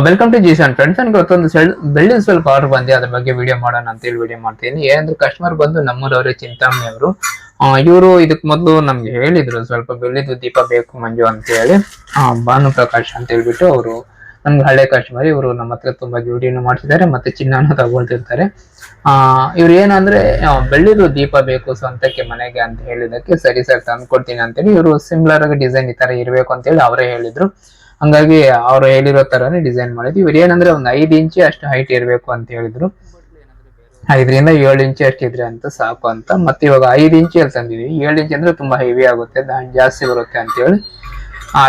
Welcome to ಜೀಸನ್ friends ನನಗೆ ಇವತ್ತೊಂದು ಸೆಲ್- ಬೆಳ್ಳಿ ಸ್ವಲ್ಪ ಆರ್ಡರ್ ಬಂದೆ ಅದ್ರ ಬಗ್ಗೆ ವಿಡಿಯೋ ಮಾಡೋಣ ಅಂತ ಹೇಳಿ ವಿಡಿಯೋ ಮಾಡ್ತೀನಿ. ಏನಂದ್ರೆ ಕಸ್ಟಮರ್ ಬಂದು ನಮ್ಮೂರವರೇ ಚಿಂತಾಮಣಿ ಅವರು. ಇವರು ಇದಕ್ಕೆ ಮೊದಲು ನಮ್ಗೆ ಹೇಳಿದ್ರು, ಸ್ವಲ್ಪ ಬೆಳ್ಳಿದ್ದು ದೀಪ ಬೇಕು ಮಂಜು ಅಂತ ಹೇಳಿ. ಭಾನು ಪ್ರಕಾಶ್ ಅಂತ ಹೇಳ್ಬಿಟ್ಟು ಅವರು ನಮ್ಗೆ ಹಳೆ ಕಸ್ಟಮರ್ ಇವರು ನಮ್ಮ ಹತ್ರ ತುಂಬಾ ಡ್ಯೂಟಿಯನ್ನು ಮಾಡ್ತಿದ್ದಾರೆ ಮತ್ತೆ ಚಿನ್ನಾನು ತಗೊಳ್ತಿರ್ತಾರೆ. ಆ, ಇವ್ರು ಏನಂದ್ರೆ ಬೆಳ್ಳಿದ್ದು ದೀಪ ಬೇಕು ಸ್ವಂತಕ್ಕೆ ಮನೆಗೆ ಅಂತ ಹೇಳಿದಕ್ಕೆ ಸರಿ ಸರ್ ತಂದ್ಕೊಡ್ತೀನಿ ಅಂತೇಳಿ ಇವರು ಸಿಮ್ಲರ್ ಆಗಿ ಡಿಸೈನ್ ಈ ತರ ಇರಬೇಕು ಅಂತ ಹೇಳಿ ಅವರೇ ಹೇಳಿದ್ರು. ಹಂಗಾಗಿ ಅವ್ರು ಹೇಳಿರೋ ತರಾನೇ ಡಿಸೈನ್ ಮಾಡಿದ್ವಿ. ಇವ್ರು ಏನಂದ್ರೆ ಒಂದು ಐದು ಇಂಚಿ ಅಷ್ಟು ಹೈಟ್ ಇರಬೇಕು ಅಂತ ಹೇಳಿದ್ರು. ಐದರಿಂದ ಏಳು ಇಂಚಿ ಅಷ್ಟು ಇದ್ರೆ ಅಂತ ಸಾಕು ಅಂತ. ಮತ್ತೆ ಇವಾಗ ಐದು ಇಂಚಿಯಲ್ಲಿ ತಂದಿದ್ವಿ. ಏಳು ಇಂಚಿ ಅಂದ್ರೆ ತುಂಬಾ ಹೆವಿ ಆಗುತ್ತೆ ಜಾಸ್ತಿ ಬರುತ್ತೆ ಅಂತ ಹೇಳಿ.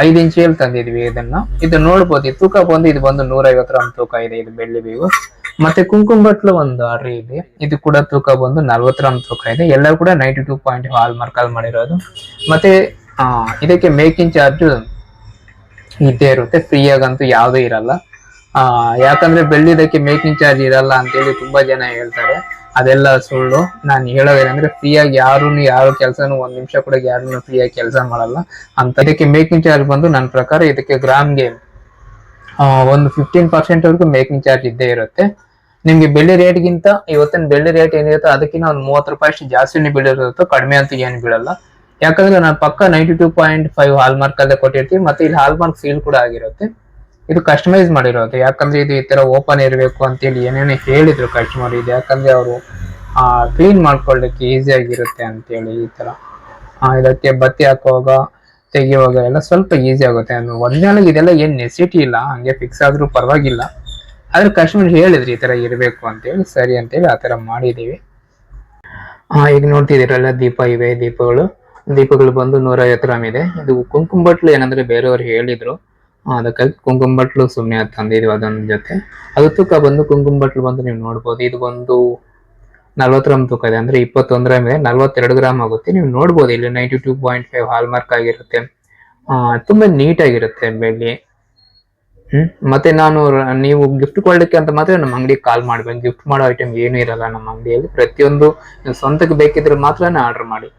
ಐದು ಇಂಚಿಯಲ್ಲಿ ತಂದಿದ್ವಿ ಇದನ್ನ. ಇದು ನೋಡ್ಬೋದು, ಈ ತೂಕ ಬಂದು ಇದು ಬಂದು ನೂರ ಐವತ್ತು ಗ್ರಾಮ್ ತೂಕ ಇದೆ ಇದು ಬೆಳ್ಳಿ ಬೇವು ಮತ್ತೆ ಕುಂಕುಮ ಬಟ್ಲು ಒಂದು ಆರ್ಡರ್ ಇದೆ. ಇದು ಕೂಡ ತೂಕ ಬಂದು ನಲ್ವತ್ತು ಗ್ರಾಮ್ ತೂಕ ಇದೆ. ಎಲ್ಲ ಕೂಡ ನೈಂಟಿ ಟೂ ಪಾಯಿಂಟ್ ಹಾಲ್ ಮಾರ್ಕಲ್ ಮಾಡಿರೋದು. ಮತ್ತೆ ಇದಕ್ಕೆ ಮೇಕಿಂಗ್ ಚಾರ್ಜ್ ಇದ್ದೇ ಇರುತ್ತೆ ಫ್ರೀ ಆಗಂತೂ ಯಾವುದೂ ಇರಲ್ಲ. ಯಾಕಂದ್ರೆ ಬೆಳ್ಳಿದಕ್ಕೆ ಮೇಕಿಂಗ್ ಚಾರ್ಜ್ ಇರಲ್ಲ ಅಂತೇಳಿ ತುಂಬಾ ಜನ ಹೇಳ್ತಾರೆ. ಅದೆಲ್ಲ ಸುಳ್ಳು. ನಾನು ಹೇಳೋದೇನಂದ್ರೆ ಫ್ರೀ ಆಗಿ ಯಾರು ಯಾರು ಕೆಲಸನೂ ಒಂದ್ ನಿಮಿಷ ಕೂಡ ಯಾರು ಫ್ರೀ ಆಗಿ ಕೆಲಸ ಮಾಡಲ್ಲ. ಅಂತ ಇದಕ್ಕೆ ಮೇಕಿಂಗ್ ಚಾರ್ಜ್ ಬಂದು ನನ್ನ ಪ್ರಕಾರ ಇದಕ್ಕೆ ಗ್ರಾಮ್ಗೆ ಒಂದು ಫಿಫ್ಟೀನ್ ಪರ್ಸೆಂಟ್ ವರೆಗೂ ಮೇಕಿಂಗ್ ಚಾರ್ಜ್ ಇದ್ದೇ ಇರುತ್ತೆ. ನಿಮ್ಗೆ ಬೆಳ್ಳಿ ರೇಟ್ಗಿಂತ ಇವತ್ತಿನ ಬೆಳ್ಳಿ ರೇಟ್ ಏನಿರುತ್ತೋ ಅದಕ್ಕಿಂತ ಒಂದು ಮೂವತ್ತು ರೂಪಾಯಿ ಅಷ್ಟು ಜಾಸ್ತಿನೇ ಬೀಳಿರುತ್ತೋ ಕಡಿಮೆ ಅಂತ ಏನು ಬೀಳಲ್ಲ. ಯಾಕಂದ್ರೆ ನಾನು ಪಕ್ಕ ninety two point five hallmark ಅಲ್ಲೇ ಕೊಟ್ಟಿರ್ತೀವಿ, ಮತ್ತೆ ಇಲ್ಲಿ ಹಾಲ್ ಮಾರ್ಕ್ ಸೀಲ್ ಕೂಡ ಆಗಿರುತ್ತೆ. ಇದು ಕಸ್ಟಮೈಸ್ ಮಾಡಿರೋದು, ಯಾಕಂದ್ರೆ ಇದು ಈ ತರ ಓಪನ್ ಇರಬೇಕು ಅಂತೇಳಿ ಏನೇನೋ ಹೇಳಿದ್ರು ಕಸ್ಟಮರ್ ಇದು. ಯಾಕಂದ್ರೆ ಅವರು ಕ್ಲೀನ್ ಮಾಡ್ಕೊಳ್ಳಿಕ್ಕೆ ಈಸಿ ಆಗಿರುತ್ತೆ ಅಂತೇಳಿ ಈ ತರ. ಇದಕ್ಕೆ ಬತ್ತಿ ಹಾಕುವಾಗ, ತೆಗೆಯುವಾಗ ಎಲ್ಲ ಸ್ವಲ್ಪ ಈಸಿ ಆಗುತ್ತೆ. ಒರಿಜಿನಲ್ ಇದೆಲ್ಲ ಏನು ನೆಸಿಟಿ ಇಲ್ಲ, ಹಂಗೆ ಫಿಕ್ಸ್ ಆದ್ರೂ ಪರವಾಗಿಲ್ಲ. ಆದ್ರೆ ಕಸ್ಟಮರ್ ಹೇಳಿದ್ರು ಈ ತರ ಇರಬೇಕು ಅಂತೇಳಿ, ಸರಿ ಅಂತೇಳಿ ಆ ತರ ಮಾಡಿದೀವಿ ಈಗ ನೋಡ್ತಿದ್ದೀರಲ್ಲ, ದೀಪ ಇವೆ ದೀಪಗಳು. ದೀಪಗಳು ಬಂದು ನೂರ ಐವತ್ತು ಗ್ರಾಮ್ ಇದೆ. ಇದು ಕುಂಕುಮ ಬಟ್ಲು ಏನಂದ್ರೆ ಬೇರೆಯವ್ರು ಹೇಳಿದ್ರು. ಅದಕ್ಕಾಗಿ ಕುಂಕುಮ ಬಟ್ಲು ಸುಮ್ಮನೆ ತಂದಿದ್ವಿ ಅದೊಂದು ಜೊತೆ. ಅದು ತೂಕ ಬಂದು ಕುಂಕುಮ ಬಟ್ಲು ಬಂದು ನೀವು ನೋಡ್ಬೋದು. ಇದು ಬಂದು ನಲ್ವತ್ತು ಗ್ರಾಮ್ ತೂಕ ಇದೆ. ಅಂದ್ರೆ ಇಪ್ಪತ್ತೊಂದು ಗ್ರಾಮ್ ಇದೆ. ನಲ್ವತ್ತೆರಡು ಗ್ರಾಮ್ ಆಗುತ್ತೆ. ನೀವು ನೋಡ್ಬೋದು ಇಲ್ಲಿ ninety two point five hallmark ಆಗಿರುತ್ತೆ ತುಂಬಾ ನೀಟ್ ಆಗಿರುತ್ತೆ ಬೆಳ್ಳಿ. ಹ್ಮ್, ಮತ್ತೆ ನಾನು ನೀವು ಗಿಫ್ಟ್ ಕೊಡ್ಲಿಕ್ಕೆ ಅಂತ ಮಾತ್ರ ನಮ್ಮ ಅಂಗಡಿಗೆ ಕಾಲ್ ಮಾಡ್ಬೇಕು. ಗಿಫ್ಟ್ ಮಾಡೋ ಐಟಮ್ ಏನು ಇರಲ್ಲ ನಮ್ಮ ಅಂಗಡಿಯಲ್ಲಿ. ಪ್ರತಿಯೊಂದು ಸ್ವಂತಕ್ಕೆ ಬೇಕಿದ್ರೆ ಮಾತ್ರ ಆರ್ಡರ್ ಮಾಡಿ.